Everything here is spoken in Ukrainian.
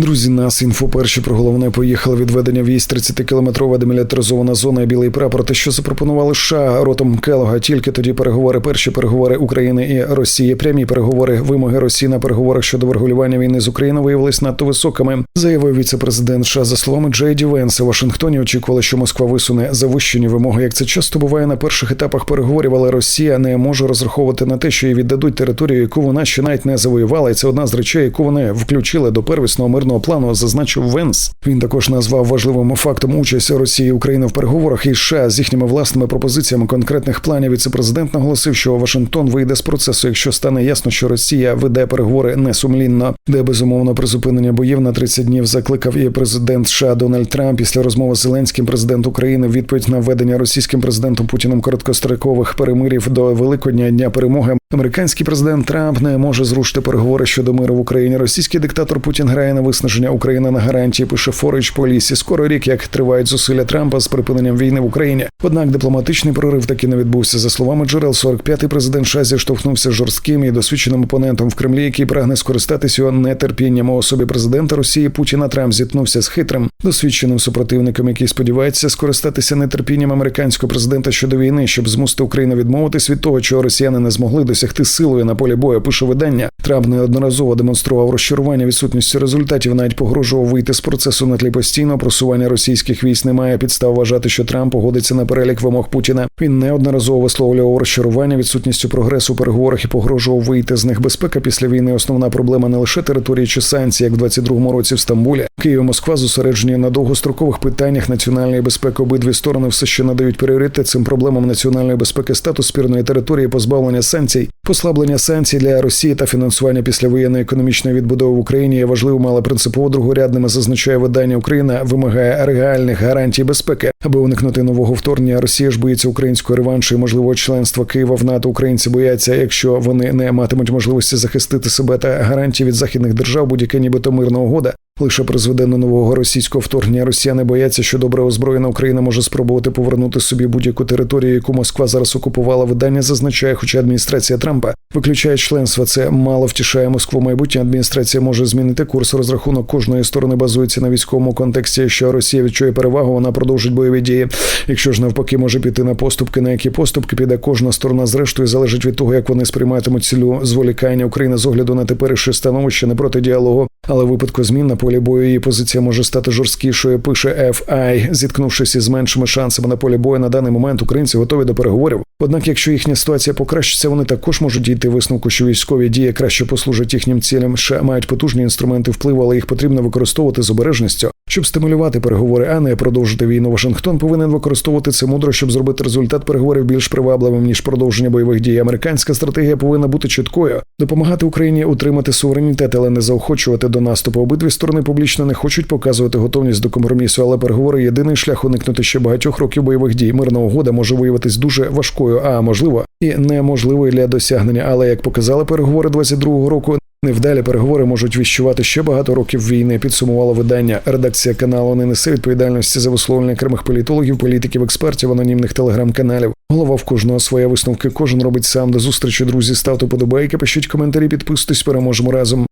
Друзі, нас інфо перші про головне поїхали відведення військ 30-кілометрова демілітаризована зона і білий прапор. Те, що запропонували США ротом Келога. Тільки тоді переговори, перші переговори України і Росії. Прямі переговори, вимоги Росії на переговорах щодо врегулювання війни з Україною виявились надто високими. Заявив віце-президент США. за словами Джей Ді Венса. Вашингтоні. Очікували, що Москва висуне завищені вимоги. Як це часто буває на перших етапах переговорів, але Росія не може розраховувати на те, що їй віддадуть територію, яку вона ще навіть не завоювала. І це одна з речей, яку вони включили до первісного мирного плану. Зазначив Венс. Він також назвав важливим фактом участь Росії і України в переговорах із США з їхніми власними пропозиціями конкретних планів. Віце-президент наголосив, що Вашингтон вийде з процесу, якщо стане ясно, що Росія веде переговори несумлінно, де безумовно призупинення боїв на 30 днів закликав і президент США Дональд Трамп після розмови з Зеленським, президент України, відповідь на введення російським президентом Путіним короткострокових перемирів до Великодня дня перемоги. Американський президент Трамп не може зрушити переговори щодо миру в Україні. Російський диктатор Путін грає на виснаження України на гарантії. Пише Форич по лісі. Скоро рік як тривають зусилля Трампа з припиненням війни в Україні. Однак дипломатичний прорив таки не відбувся. За словами джерел, 45-й президент США зіштовхнувся з жорстким і досвідченим опонентом в Кремлі, який прагне скористатися його нетерпінням у особі президента Росії Путіна. Трамп зіткнувся з хитрим досвідченим супротивником, який сподівається скористатися нетерпінням американського президента щодо війни, щоб змусити Україну відмовитись від того, чого росіяни не змогли досягти силою на полі бою. Пише видання. Трамп неодноразово демонстрував розчарування відсутністю результатів. Навіть погрожував вийти з процесу на тлі постійного просування російських військ. Немає підстав вважати, що Трамп погодиться на перелік вимог Путіна. Він неодноразово висловлював розчарування відсутністю прогресу у переговорах і погрожував вийти з них. Безпека після війни. Основна проблема не лише території чи санкції, як в 22-му році в Стамбулі. Київ і Москва зосереджені на довгострокових питаннях національної безпеки. Обидві сторони все ще надають пріоритет цим проблемам національної безпеки, статус спірної території, позбавлення санкцій, послаблення санкцій для Росії та фінансування післявоєнної економічної відбудови в Україні є важливим, але принципово другорядними зазначає видання Україна вимагає реальних гарантій безпеки, аби уникнути нового вторгнення. Росія ж боїться українського реваншу і можливого членства Києва в НАТО. Українці бояться, якщо вони не матимуть можливості захистити себе та гарантії від західних держав, будь-яка нібито мирна угода Лише призведе до нового російського вторгнення. Росіяни бояться, що добре озброєна Україна може спробувати повернути собі будь-яку територію, яку Москва зараз окупувала. Видання зазначає, хоча адміністрація Трампа виключає членство. Це мало втішає Москву. Майбутня адміністрація може змінити курс. Розрахунок кожної сторони базується на військовому контексті. Якщо Росія відчує перевагу, вона продовжить бойові дії. Якщо ж навпаки може піти на поступки, на які поступки піде кожна сторона, зрештою залежить від того, як вони сприйматимуть цілю зволікання України з огляду на теперішнє становище не проти діалогу, але в випадку змін на полі бою її позиція може стати жорсткішою. Пише FI. зіткнувшись із меншими шансами на полі бою на даний момент, українці готові до переговорів. Однак, якщо їхня ситуація покращиться, вони також можуть дійти висновку, що військові дії краще послужать їхнім цілям. США мають потужні інструменти впливу, але їх потрібно використовувати з обережністю, щоб стимулювати переговори, а не продовжити війну. Вашингтон повинен використовувати це мудро, щоб зробити результат переговорів більш привабливим ніж продовження бойових дій. Американська стратегія повинна бути чіткою, допомагати Україні утримати суверенітет, але не заохочувати до наступу. Обидві сторони публічно не хочуть показувати готовність до компромісу, але переговори єдиний шлях уникнути ще багатьох років бойових дій. Мирна угода може виявитись дуже важкою, а можливо і неможливою для досягнення. Але як показали переговори 22-го року, невдалі переговори можуть віщувати ще багато років війни. Підсумувало видання. Редакція каналу не несе відповідальності за висловлення окремих політологів, політиків, експертів, анонімних телеграм-каналів. Голова в кожного своя висновки. Кожен робить сам до зустрічі. Друзі, ставте подобайки, пишіть коментарі, підписуйтесь, переможемо разом.